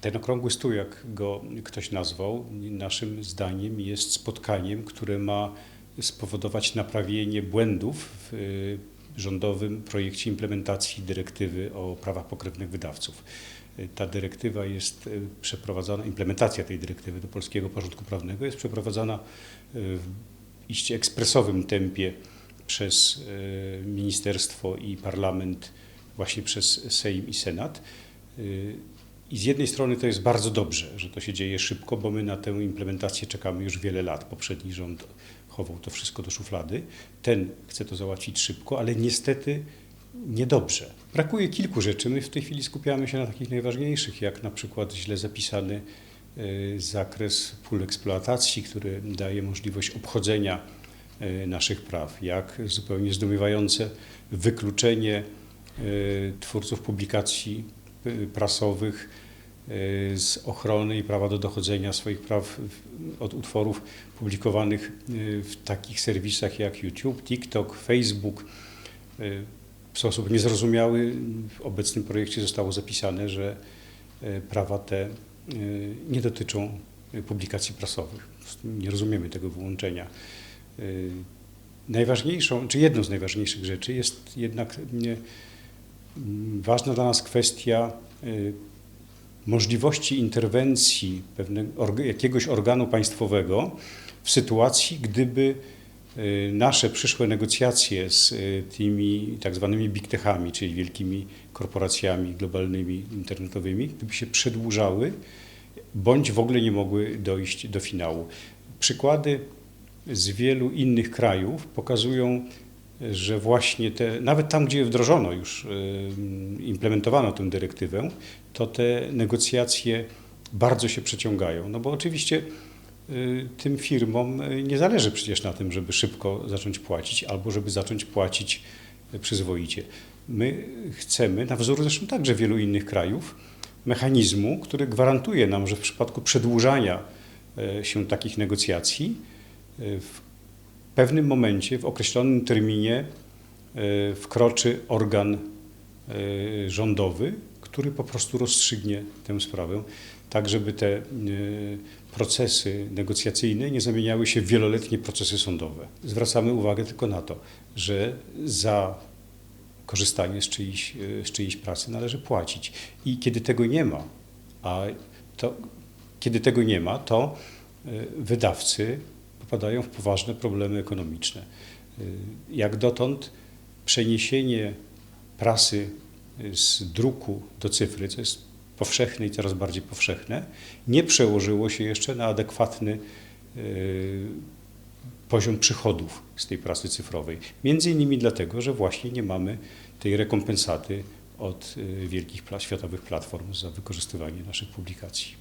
Ten okrągły stół, jak go ktoś nazwał, naszym zdaniem jest spotkaniem, które ma spowodować naprawienie błędów w y, rządowym projekcie implementacji dyrektywy o prawach pokrewnych wydawców. Y, Ta dyrektywa jest y, przeprowadzana, implementacja tej dyrektywy do polskiego porządku prawnego jest przeprowadzana w iście ekspresowym tempie przez ministerstwo i parlament, właśnie przez Sejm i Senat. I z jednej strony to jest bardzo dobrze, że to się dzieje szybko, bo my na tę implementację czekamy już wiele lat. Poprzedni rząd chował to wszystko do szuflady. Ten chce to załatwić szybko, ale niestety niedobrze. Brakuje kilku rzeczy. My w tej chwili skupiamy się na takich najważniejszych, jak na przykład źle zapisany y, zakres pól eksploatacji, który daje możliwość obchodzenia y, naszych praw, jak zupełnie zdumiewające wykluczenie y, twórców publikacji prasowych y, z ochrony i prawa do dochodzenia swoich praw od utworów publikowanych y, w takich serwisach jak YouTube, TikTok, Facebook. Y, W sposób niezrozumiały w obecnym projekcie zostało zapisane, że prawa te nie dotyczą publikacji prasowych. Nie rozumiemy tego wyłączenia. Najważniejszą, czy jedną z najważniejszych rzeczy jest jednak ważna dla nas kwestia y, możliwości interwencji pewnego, jakiegoś organu państwowego w sytuacji, gdyby y, nasze przyszłe negocjacje z y, tymi tak zwanymi big techami, czyli wielkimi korporacjami globalnymi, internetowymi, gdyby się przedłużały, bądź w ogóle nie mogły dojść do finału. Przykłady z wielu innych krajów pokazują, że właśnie te, nawet tam, gdzie wdrożono już, y, implementowano tę dyrektywę, to te negocjacje bardzo się przeciągają. No bo oczywiście y, tym firmom y, nie zależy przecież na tym, żeby szybko zacząć płacić albo żeby zacząć płacić przyzwoicie. My chcemy, na wzór zresztą także wielu innych krajów, mechanizmu, który gwarantuje nam, że w przypadku przedłużania się takich negocjacji y, w pewnym momencie, w określonym terminie y, wkroczy organ y, rządowy, który po prostu rozstrzygnie tę sprawę, tak żeby te y, procesy negocjacyjne nie zamieniały się w wieloletnie procesy sądowe. Zwracamy uwagę tylko na to, że za korzystanie z czyjejś, z czyjejś pracy należy płacić. I kiedy tego nie ma, a to, kiedy tego nie ma, to wydawcy popadają w poważne problemy ekonomiczne. Y, Jak dotąd przeniesienie prasy y, z druku do cyfry, co jest powszechne i coraz bardziej powszechne, nie przełożyło się jeszcze na adekwatny y, poziom przychodów z tej prasy cyfrowej. Między innymi dlatego, że właśnie nie mamy tej rekompensaty od wielkich światowych platform za wykorzystywanie naszych publikacji.